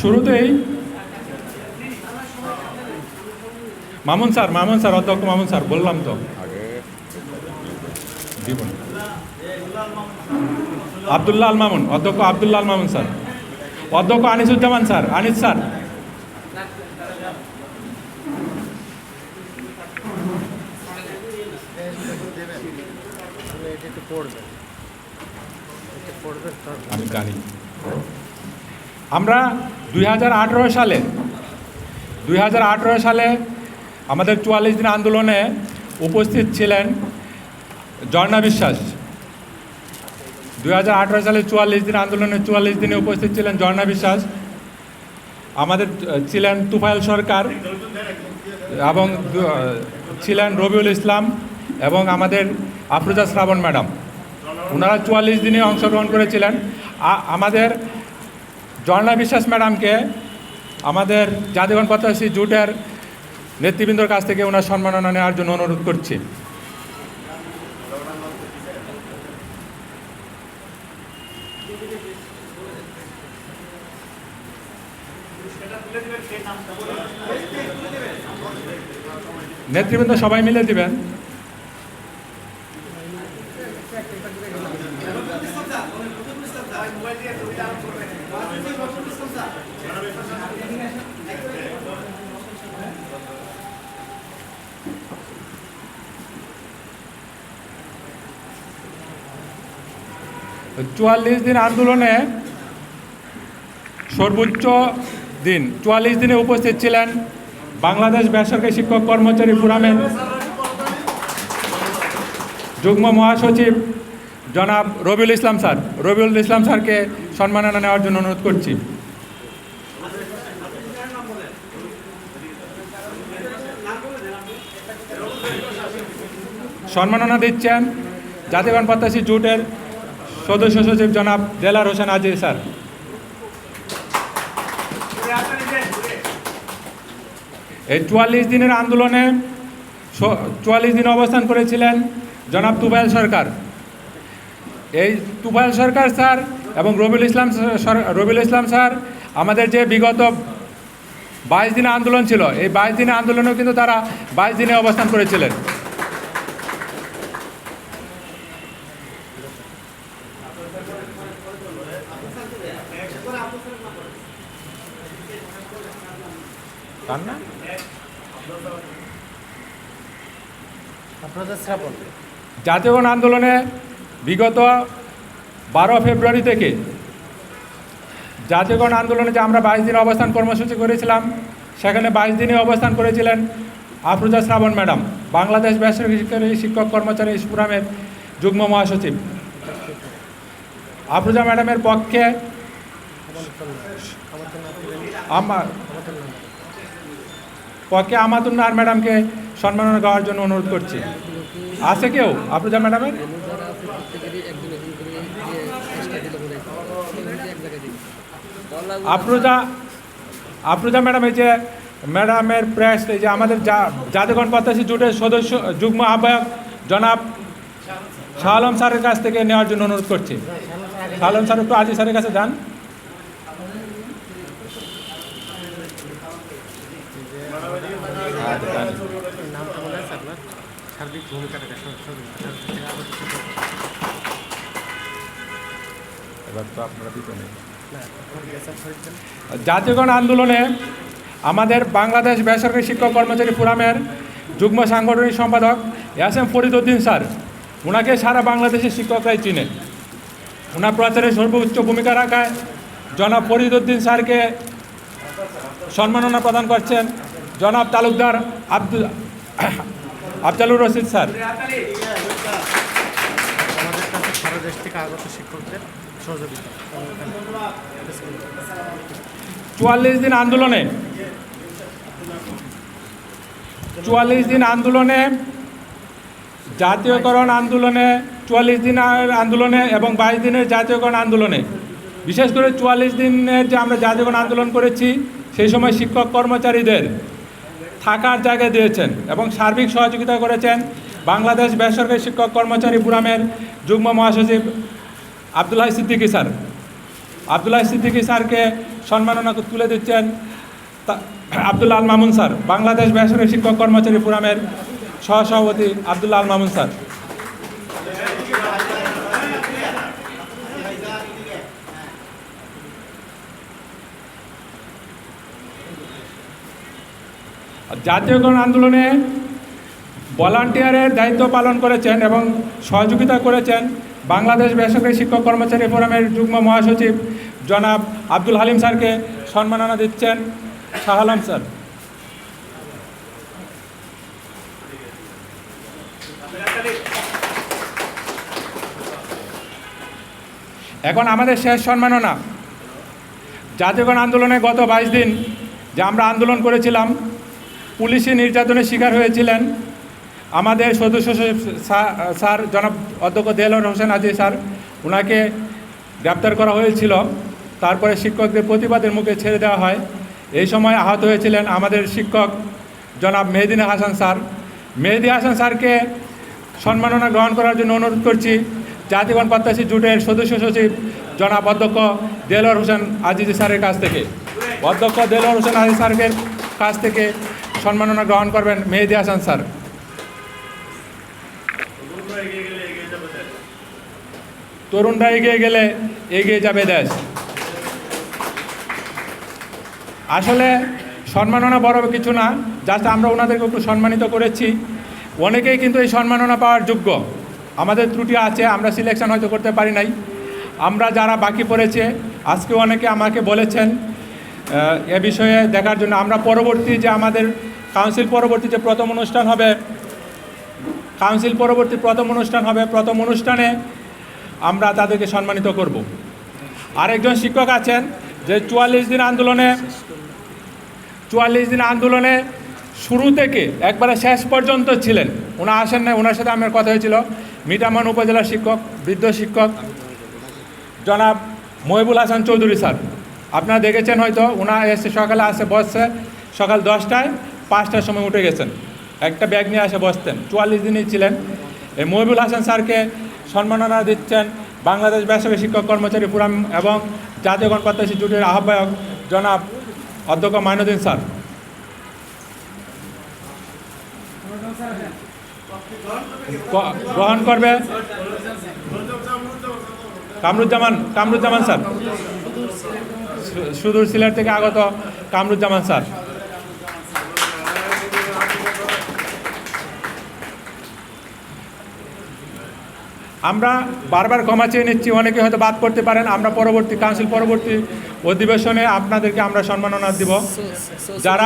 শুরুতেই Mamun sir Mamun sir অধ্যক্ষ Mamun sir বললাম তো। আবদুল্লাহ আল মামুন অধ্যক্ষ আবদুল্লাহ আল মামুন স্যার। অধ্যক্ষ আনিসুজ্জামান স্যার আনিস স্যার। আমি জানি। আমরা দুই হাজার আঠেরো সালে, দুই হাজার আঠেরো সালে আমাদের চুয়াল্লিশ দিন আন্দোলনে উপস্থিত ছিলেন ঝর্ণা বিশ্বাস। দুই হাজার আঠেরো সালে চুয়াল্লিশ দিন আন্দোলনে, চুয়াল্লিশ দিনে উপস্থিত ছিলেন ঝর্ণা বিশ্বাস। আমাদের ছিলেন তুফাইল সরকার এবং ছিলেন রবিউল ইসলাম এবং আমাদের আফরোজা শ্রাবণ ম্যাডাম। ওনারা চুয়াল্লিশ দিনে অংশগ্রহণ করেছিলেন। আমাদের জর্ণা বিশ্বাস ম্যাডামকে আমাদের জাতিগণ পতাশী জুটের নেতৃবৃন্দর কাছ থেকে ওনার সম্মাননা নেওয়ার জন্য অনুরোধ করছি। নেতৃবৃন্দ সবাই মিলে দিবেন। চুয়াল্লিশ দিন আন্দোলনে সর্বোচ্চ দিন। চুয়াল্লিশ দিনে উপস্থিত ছিলেন বাংলাদেশ বেসরকারি শিক্ষক কর্মচারী ফোরামের যুগ্ম মহাসচিব জনাব রবিউল ইসলাম স্যার, রবিউল ইসলাম স্যারকে সম্মাননা নেওয়ার জন্য অনুরোধ করছি। সম্মাননা দিচ্ছেন জাতিগণ প্রত্যাশী জোটের সদস্য সচিব জনাব দেলার হোসেন আজিজ স্যার। এই চুয়াল্লিশ দিনের আন্দোলনে চুয়াল্লিশ দিন অবস্থান করেছিলেন জনাব তুফাইল সরকার। এই তুফাইল সরকার স্যার এবং রবিউল ইসলাম রবিউল ইসলাম স্যার আমাদের যে বিগত বাইশ দিনে আন্দোলন ছিল এই বাইশ দিনে আন্দোলনেও কিন্তু তারা বাইশ দিনে অবস্থান করেছিলেন। জাতীয়গণ আন্দোলনে বিগত বারো ফেব্রুয়ারি থেকে জাতীয়গণ আন্দোলনে যে আমরা বাইশ দিন অবস্থান কর্মসূচি করেছিলাম, সেখানে বাইশ দিনে অবস্থান করেছিলেন আফরোজা শ্রাবণ ম্যাডাম, বাংলাদেশ বেসরকারি শিক্ষক কর্মচারী ফোরামের যুগ্ম মহাসচিব। আফরোজা ম্যাডামের পক্ষে আমার পক্ষে আমাতুন্নার ম্যাডামকে সম্মাননা দেওয়ার জন্য অনুরোধ করছি। আছে কেউ আফরোজা ম্যাডামের? আফরোজা আফরোজা ম্যাডাম এই যে ম্যাডামের প্রেস এই যে আমাদের জা জাতিগণ প্রত্যাশী জোটের সদস্য যুগ্ম আহ্বায়ক জনাব শাহ আলম স্যারের কাছ থেকে নেওয়ার জন্য অনুরোধ করছি শাহ আলম স্যার একটু আজি স্যারের কাছে যান মনে সার্বিক ভূমিকাটা এবার তো আপনারা দিতে নেই না আপনার গ্যাসার ফরিদবেন জাতীয়গণ আন্দোলনে আমাদের বাংলাদেশ বেসরকারি শিক্ষক কর্মচারী ফোরামের যুগ্ম সাংগঠনিক সম্পাদক এস এম ফরিদউদ্দিন স্যার ওনাকে সারা বাংলাদেশের শিক্ষকরাই চিনে। ওনার প্রচারে সর্বোচ্চ ভূমিকা রাখায় জনাব ফরিদউদ্দিন স্যারকে সম্মাননা প্রদান করছেন জনাব তালুকদার আব্দুল আফজালুর রশিদ স্যার। আমাদের কাছে সারা দেশ থেকে আগত শিক্ষকদের চুয়াল্লিশ দিন আন্দোলনে। চুয়াল্লিশ দিন আন্দোলনে, জাতীয়করণ আন্দোলনে, চুয়াল্লিশ দিনের আন্দোলনে এবং বাইশ দিনের জাতীয়করণ আন্দোলনে। বিশেষ করে চুয়াল্লিশ দিনের যে আমরা জাতীয়করণ আন্দোলন করেছি, সেই সময় শিক্ষক কর্মচারীদের থাকার জায়গা দিয়েছেন এবং সার্বিক সহযোগিতা করেছেন। বাংলাদেশ বেসরকারি শিক্ষক কর্মচারী ফোরামের যুগ্ম মহাসচিব আবদুল্লাহ সিদ্দিকী স্যার। আবদুল্লাহ সিদ্দিকী স্যারকে সম্মাননা তুলে দিচ্ছেন আবদুল্লাহ আল মামুন স্যার, বাংলাদেশ বেসরকারি শিক্ষক কর্মচারী ফোরামের সহসভাপতি আবদুল্লাহ আল মামুন স্যার। জাতীয়করণ আন্দোলনে ভলান্টিয়ারের দায়িত্ব পালন করেছেন এবং সহযোগিতা করেছেন বাংলাদেশ বেসরকারি শিক্ষক কর্মচারী ফোরামের যুগ্ম মহাসচিব জনাব আব্দুল হালিম স্যারকে সম্মাননা দিচ্ছেন শাহ আলম স্যার। এখন আমাদের শেষ সম্মাননা। জাতীয়গণ আন্দোলনে গত বাইশ দিন যে আমরা আন্দোলন করেছিলাম, পুলিশি নির্যাতনের শিকার হয়েছিলেন আমাদের সদস্য স্যার- জনাব অধ্যক্ষ দেলোর হোসেন আজি স্যার ওনাকে গ্রেপ্তার করা হয়েছিল। তারপরে শিক্ষকদের প্রতিবাদের মুখে ছেড়ে দেওয়া হয়। এই সময় আহত হয়েছিলেন আমাদের শিক্ষক জনাব মেহেদিনা হাসান স্যার। মেহেদি হাসান স্যারকে সম্মাননা গ্রহণ করার জন্য অনুরোধ করছি, জাতিগণ প্রত্যাশী জুটের সদস্য সচিব জনাব অধ্যক্ষ দেলোর হোসেন আজিজ স্যারের কাছ থেকে। অধ্যক্ষ দেলোর হোসেন আজিজ স্যারের কাছ থেকে সম্মাননা গ্রহণ করবেন মেহেদি হাসান স্যার। তরুণরা এগিয়ে গেলে এগিয়ে যাবে দেশ। আসলে সম্মাননা বড় কিছু না জাস্ট আমরা ওনাদেরকে একটু সম্মানিত করেছি। অনেকেই কিন্তু এই সম্মাননা পাওয়ার যোগ্য। আমাদের ত্রুটি আছে, আমরা সিলেকশন হয়তো করতে পারি নাই। আমরা যারা বাকি পড়েছে আজকে অনেকে আমাকে বলেছেন এ বিষয়ে দেখার জন্য। আমরা পরবর্তী যে আমাদের কাউন্সিল পরবর্তী যে প্রথম অনুষ্ঠান হবে কাউন্সিল পরবর্তী প্রথম অনুষ্ঠান হবে। প্রথম অনুষ্ঠানে আমরা তাদেরকে সম্মানিত করব। আরেকজন শিক্ষক আছেন যে চুয়াল্লিশ দিন আন্দোলনে, চুয়াল্লিশ দিন আন্দোলনে শুরু থেকে একবারে শেষ পর্যন্ত ছিলেন। ওনা আসেন না ওনার সাথে আমার কথা হয়েছিল। মিটামান উপজেলার শিক্ষক, বৃদ্ধ শিক্ষক, জনাব মহিবুল হাসান চৌধুরী স্যার। আপনারা দেখেছেন হয়তো ওনা এসে সকালে আসে, বসছে। সকাল দশটায়, পাঁচটার সময় উঠে গেছেন। একটা ব্যাগ নিয়ে আসে বসতেন। চুয়াল্লিশ দিনই ছিলেন। এই মহিবুল হাসান স্যারকে সম্মাননা দিচ্ছেন বাংলাদেশ বেসরকারি শিক্ষক কর্মচারী ফোরাম এবং জাতীয় গণপ্রত্যাশী জুটের আহ্বায়ক জনাব অধ্যক্ষ মাইনুদ্দিন স্যার। গ্রহণ করবে কামরুজ্জামান কামরুজ্জামান স্যার। সুদূর সিলেট থেকে আগত কামরুজ্জামান স্যার। আমরা বারবার ক্ষমা চেয়ে নিচ্ছি অনেকে হয়তো বাদ করতে পারেন আমরা পরবর্তী কাউন্সিল পরবর্তী অধিবেশনে আপনাদেরকে আমরা সম্মাননা দিব। যারা